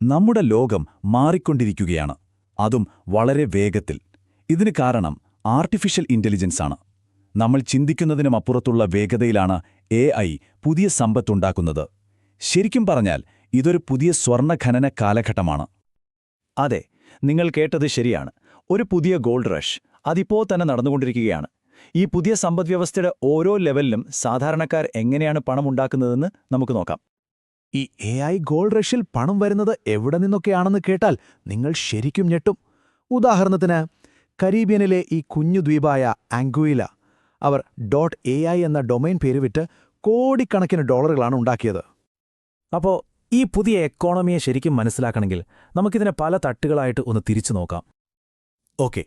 നമ്മുടെ ലോകം മാറിക്കൊണ്ടിരിക്കുകയാണ്. അതും വളരെ വേഗത്തിൽ. ഇതിന് കാരണം ആർട്ടിഫിഷ്യൽ ഇന്റലിജൻസ് ആണ്. നമ്മൾ ചിന്തിക്കുന്നതിനും അപ്പുറത്തുള്ള വേഗതയിലാണ് എ ഐ പുതിയ സമ്പത്തുണ്ടാക്കുന്നത്. ശരിക്കും പറഞ്ഞാൽ ഇതൊരു പുതിയ സ്വർണഖനന കാലഘട്ടമാണ്. അതെ നിങ്ങൾ കേട്ടത് ശരിയാണ്. ഒരു പുതിയ ഗോൾഡ് റഷ് അതിപ്പോ തന്നെ നടന്നുകൊണ്ടിരിക്കുകയാണ്. ഈ പുതിയ സമ്പദ്വ്യവസ്ഥയുടെ ഓരോ ലെവലിലും സാധാരണക്കാർ എങ്ങനെയാണ് പണം ഉണ്ടാക്കുന്നതെന്ന് നമുക്ക് നോക്കാം. ഈ എ ഐ ഗോൾഡ് റഷിൽ പണം വരുന്നത് എവിടെ നിന്നൊക്കെയാണെന്ന് കേട്ടാൽ നിങ്ങൾ ശരിക്കും ഞെട്ടും. ഉദാഹരണത്തിന് കരീബിയനിലെ ഈ കുഞ്ഞു ദ്വീപായ ആംഗുയില അവർ ഡോട്ട് എ ഐ എന്ന ഡൊമൈൻ പേര് വിറ്റ് കോടിക്കണക്കിന് ഡോളറുകളാണ് ഉണ്ടാക്കിയത്. അപ്പോൾ ഈ പുതിയ എക്കോണമിയെ ശരിക്കും മനസ്സിലാക്കണമെങ്കിൽ നമുക്കിതിനെ പല തട്ടുകളായിട്ട് ഒന്ന് തിരിച്ചു നോക്കാം. ഓക്കെ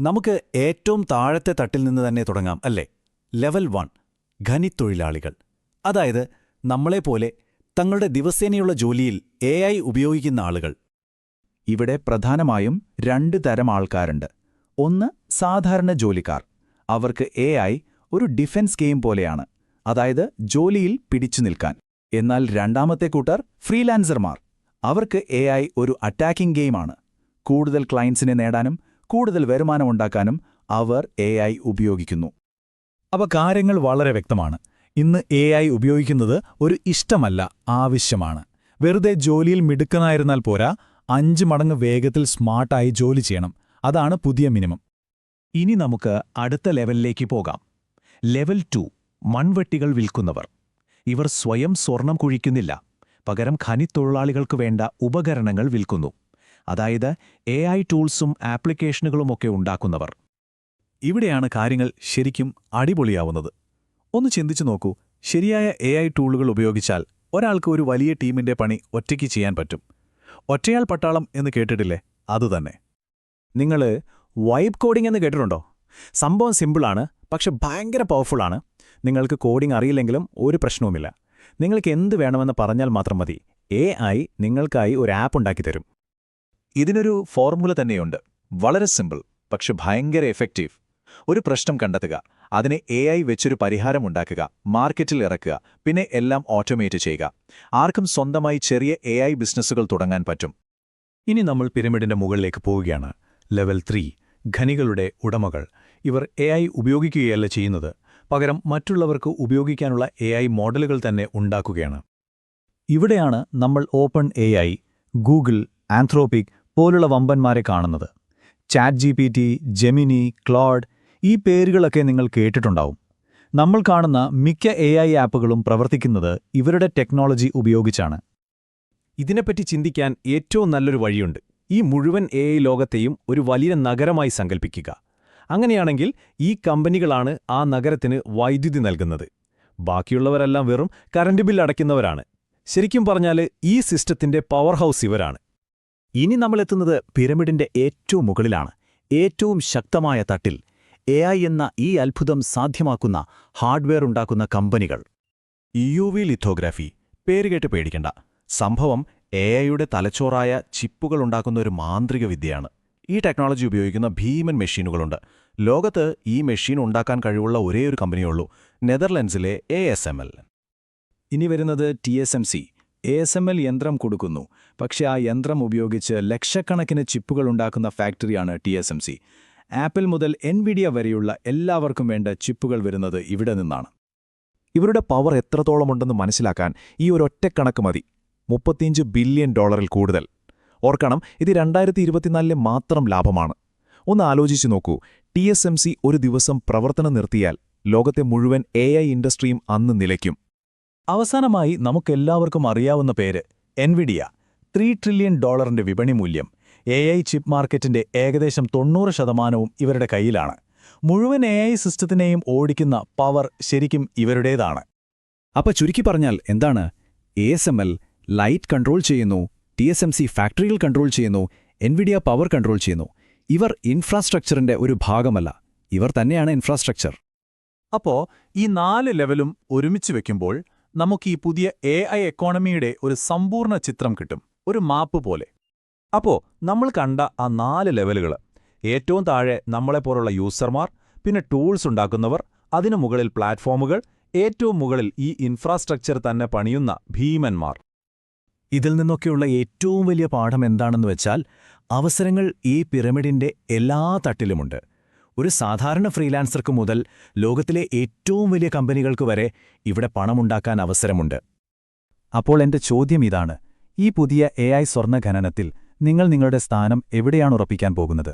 നമുക്ക് ഏറ്റവും താഴത്തെ തട്ടിൽ നിന്ന് തന്നെ തുടങ്ങാം അല്ലേ? ലെവൽ വൺ ഖനിത്തൊഴിലാളികൾ. അതായത് നമ്മളെപ്പോലെ തങ്ങളുടെ ദിവസേനയുള്ള ജോലിയിൽ എ ഉപയോഗിക്കുന്ന ആളുകൾ. ഇവിടെ പ്രധാനമായും രണ്ട് തരം ആൾക്കാരുണ്ട്. ഒന്ന് സാധാരണ ജോലിക്കാർ. അവർക്ക് എ ഒരു ഡിഫൻസ് ഗെയിം പോലെയാണ്. അതായത് ജോലിയിൽ പിടിച്ചു നിൽക്കാൻ. എന്നാൽ രണ്ടാമത്തെ കൂട്ടർ ഫ്രീലാൻസർമാർ. അവർക്ക് എ ഒരു അറ്റാക്കിംഗ് ഗെയിമാണ്. കൂടുതൽ ക്ലയൻസിനെ നേടാനും കൂടുതൽ വരുമാനമുണ്ടാക്കാനും അവർ എ ഉപയോഗിക്കുന്നു. അവ കാര്യങ്ങൾ വളരെ വ്യക്തമാണ്. ഇന്ന് എ ഉപയോഗിക്കുന്നത് ഒരു ഇഷ്ടമല്ല ആവശ്യമാണ്. വെറുതെ ജോലിയിൽ മിടുക്കനായിരുന്നാൽ പോരാ അഞ്ച് മടങ്ങ് വേഗത്തിൽ സ്മാർട്ടായി ജോലി ചെയ്യണം. അതാണ് പുതിയ മിനിമം. ഇനി നമുക്ക് അടുത്ത ലെവലിലേക്ക് പോകാം. ലെവൽ ടു മൺവെട്ടികൾ വിൽക്കുന്നവർ. ഇവർ സ്വയം സ്വർണം കുഴിക്കുന്നില്ല. പകരം ഖനിത്തൊഴിലാളികൾക്ക് വേണ്ട ഉപകരണങ്ങൾ വിൽക്കുന്നു. അതായത് എ ഐ ടൂൾസും ആപ്ലിക്കേഷനുകളുമൊക്കെ ഉണ്ടാക്കുന്നവർ. ഇവിടെയാണ് കാര്യങ്ങൾ ശരിക്കും അടിപൊളിയാവുന്നത്. ഒന്ന് ചിന്തിച്ചു നോക്കൂ. ശരിയായ എ ഐ ടൂളുകൾ ഉപയോഗിച്ചാൽ ഒരാൾക്ക് ഒരു വലിയ ടീമിന്റെ പണി ഒറ്റയ്ക്ക് ചെയ്യാൻ പറ്റും. ഒറ്റയാൾ പട്ടാളം എന്ന് കേട്ടിട്ടില്ലേ? അതുതന്നെ നിങ്ങൾ വൈബ് കോഡിംഗ് എന്ന് കേട്ടിട്ടുണ്ടോ? സംഭവം സിമ്പിളാണ് പക്ഷെ ഭയങ്കര പവർഫുള്ളാണ് നിങ്ങൾക്ക് കോഡിംഗ് അറിയില്ലെങ്കിലും ഒരു പ്രശ്നവുമില്ല. നിങ്ങൾക്ക് എന്ത് വേണമെന്ന് പറഞ്ഞാൽ മാത്രം മതി. എ ഐ നിങ്ങൾക്കായി ഒരു ആപ്പ് ഉണ്ടാക്കി തരും. ഇതിനൊരു ഫോർമുല തന്നെയുണ്ട്. വളരെ സിമ്പിൾ പക്ഷെ ഭയങ്കര എഫക്റ്റീവ് ഒരു പ്രശ്നം കണ്ടെത്തുക. അതിനെ എ ഐ വെച്ചൊരു പരിഹാരമുണ്ടാക്കുക മാർക്കറ്റിൽ ഇറക്കുക പിന്നെ എല്ലാം ഓട്ടോമേറ്റ് ചെയ്യുക. ആർക്കും സ്വന്തമായി ചെറിയ എ ഐ ബിസിനസ്സുകൾ തുടങ്ങാൻ പറ്റും. ഇനി നമ്മൾ പിരമിഡിന്റെ മുകളിലേക്ക് പോവുകയാണ്. ലെവൽ ത്രീ ഖനികളുടെ ഉടമകൾ. ഇവർ എ ഐ ഉപയോഗിക്കുകയല്ല ചെയ്യുന്നത്. പകരം മറ്റുള്ളവർക്ക് ഉപയോഗിക്കാനുള്ള എ ഐ മോഡലുകൾ തന്നെ ഉണ്ടാക്കുകയാണ്. ഇവിടെയാണ് നമ്മൾ open A I Google Anthropic പോലുള്ള വമ്പന്മാരെ കാണുന്നത്. Chat G P T Gemini Claude ഈ പേരുകളൊക്കെ നിങ്ങൾ കേട്ടിട്ടുണ്ടാവും. നമ്മൾ കാണുന്ന മിക്ക എ ഐ ആപ്പുകളും പ്രവർത്തിക്കുന്നത് ഇവരുടെ ടെക്നോളജി ഉപയോഗിച്ചാണ്. ഇതിനെപ്പറ്റി ചിന്തിക്കാൻ ഏറ്റവും നല്ലൊരു വഴിയുണ്ട്. ഈ മുഴുവൻ എ ഐ ലോകത്തെയും ഒരു വലിയ നഗരമായി സങ്കൽപ്പിക്കുക. അങ്ങനെയാണെങ്കിൽ ഈ കമ്പനികളാണ് ആ നഗരത്തിന് വൈദ്യുതി നൽകുന്നത്. ബാക്കിയുള്ളവരെല്ലാം വെറും കറണ്ട് ബിൽ അടയ്ക്കുന്നവരാണ്. ശരിക്കും പറഞ്ഞാൽ ഈ സിസ്റ്റത്തിന്റെ പവർ ഹൗസ് ഇവരാണ്. ഇനി നമ്മളെത്തുന്നത് പിരമിഡിന്റെ ഏറ്റവും മുകളിലാണ്. ഏറ്റവും ശക്തമായ തട്ടിൽ എ ഐ എന്ന ഈ അത്ഭുതം സാധ്യമാക്കുന്ന ഹാർഡ്വെയർ ഉണ്ടാക്കുന്ന കമ്പനികൾ. U V lithography. പേരുകേട്ട് പേടിക്കണ്ട. സംഭവം എ ഐയുടെ തലച്ചോറായ ചിപ്പുകൾ ഉണ്ടാക്കുന്ന ഒരു മാന്ത്രിക വിദ്യയാണ്. ഈ ടെക്നോളജി ഉപയോഗിക്കുന്ന ഭീമൻ മെഷീനുകളുണ്ട്. ലോകത്ത് ഈ മെഷീൻ ഉണ്ടാക്കാൻ കഴിവുള്ള ഒരേയൊരു കമ്പനിയുള്ളൂ നെതർലൻഡ്സിലെ എ എസ് എം എൽ. ഇനി വരുന്നത് T S M C. A S M L യന്ത്രം കൊടുക്കുന്നു. പക്ഷേ ആ യന്ത്രം ഉപയോഗിച്ച് ലക്ഷക്കണക്കിന് ചിപ്പുകൾ ഉണ്ടാക്കുന്ന ഫാക്ടറിയാണ് T S M C. Apple മുതൽ എൻവിഡിയ വരെയുള്ള എല്ലാവർക്കും വേണ്ട ചിപ്പുകൾ വരുന്നത് ഇവിടെ നിന്നാണ്. ഇവരുടെ പവർ എത്രത്തോളമുണ്ടെന്ന് മനസ്സിലാക്കാൻ ഈ ഒരൊറ്റ കണക്ക് മതി. മുപ്പത്തിയഞ്ച് ബില്യൺ ഡോളറിൽ കൂടുതൽ. ഓർക്കണം ഇത് രണ്ടായിരത്തി ഇരുപത്തിനാലിലെ മാത്രം ലാഭമാണ്. ഒന്ന് ആലോചിച്ചു നോക്കൂ ടി എസ് എം സി ഒരു ദിവസം പ്രവർത്തനം നിർത്തിയാൽ ലോകത്തെ മുഴുവൻ എ ഐ ഇൻഡസ്ട്രിയും അന്ന് നിലയ്ക്കും. അവസാനമായി നമുക്കെല്ലാവർക്കും അറിയാവുന്ന പേര് എൻവിഡിയ ത്രീ ട്രില്യൺ ഡോളറിന്റെ വിപണി മൂല്യം. എ ഐ ചിപ്പ് മാർക്കറ്റിന്റെ ഏകദേശം തൊണ്ണൂറ് ശതമാനവും ഇവരുടെ കയ്യിലാണ്. മുഴുവൻ എ ഐ സിസ്റ്റത്തിനെയും ഓടിക്കുന്ന പവർ ശരിക്കും ഇവരുടേതാണ്. അപ്പൊ ചുരുക്കി പറഞ്ഞാൽ എന്താണ്? A S M L light control ചെയ്യുന്നു ടി എസ് എം സി ഫാക്ടറികൾ കൺട്രോൾ ചെയ്യുന്നു എൻവിഡിയ പവർ കൺട്രോൾ ചെയ്യുന്നു. ഇവർ ഇൻഫ്രാസ്ട്രക്ചറിന്റെ ഒരു ഭാഗമല്ല. ഇവർ തന്നെയാണ് ഇൻഫ്രാസ്ട്രക്ചർ അപ്പോ ഈ നാല് ലെവലും ഒരുമിച്ച് വെക്കുമ്പോൾ നമുക്ക് ഈ പുതിയ എ ഐ എക്കോണമിയുടെ ഒരു സമ്പൂർണ ചിത്രം കിട്ടും. ഒരു മാപ്പ് പോലെ. അപ്പോ നമ്മൾ കണ്ട ആ നാല് ലെവലുകൾ. ഏറ്റവും താഴെ നമ്മളെപ്പോലുള്ള യൂസർമാർ പിന്നെ ടൂൾസ് ഉണ്ടാക്കുന്നവർ അതിനു മുകളിൽ പ്ലാറ്റ്ഫോമുകൾ ഏറ്റവും മുകളിൽ ഈ ഇൻഫ്രാസ്ട്രക്ചർ തന്നെ പണിയുന്ന ഭീമന്മാർ. ഇതിൽ നിന്നൊക്കെയുള്ള ഏറ്റവും വലിയ പാഠം എന്താണെന്ന് വെച്ചാൽ അവസരങ്ങൾ ഈ പിരമിഡിന്റെ എല്ലാ തട്ടിലുമുണ്ട്. ഒരു സാധാരണ ഫ്രീലാൻസർക്ക് മുതൽ ലോകത്തിലെ ഏറ്റവും വലിയ കമ്പനികൾക്ക് വരെ ഇവിടെ പണമുണ്ടാക്കാൻ അവസരമുണ്ട്. അപ്പോൾ എന്റെ ചോദ്യം ഇതാണ് ഈ പുതിയ എ ഐ സ്വർണ ഖനനത്തിൽ നിങ്ങൾ നിങ്ങളുടെ സ്ഥാനം എവിടെയാണ് ഉറപ്പിക്കാൻ പോകുന്നത്?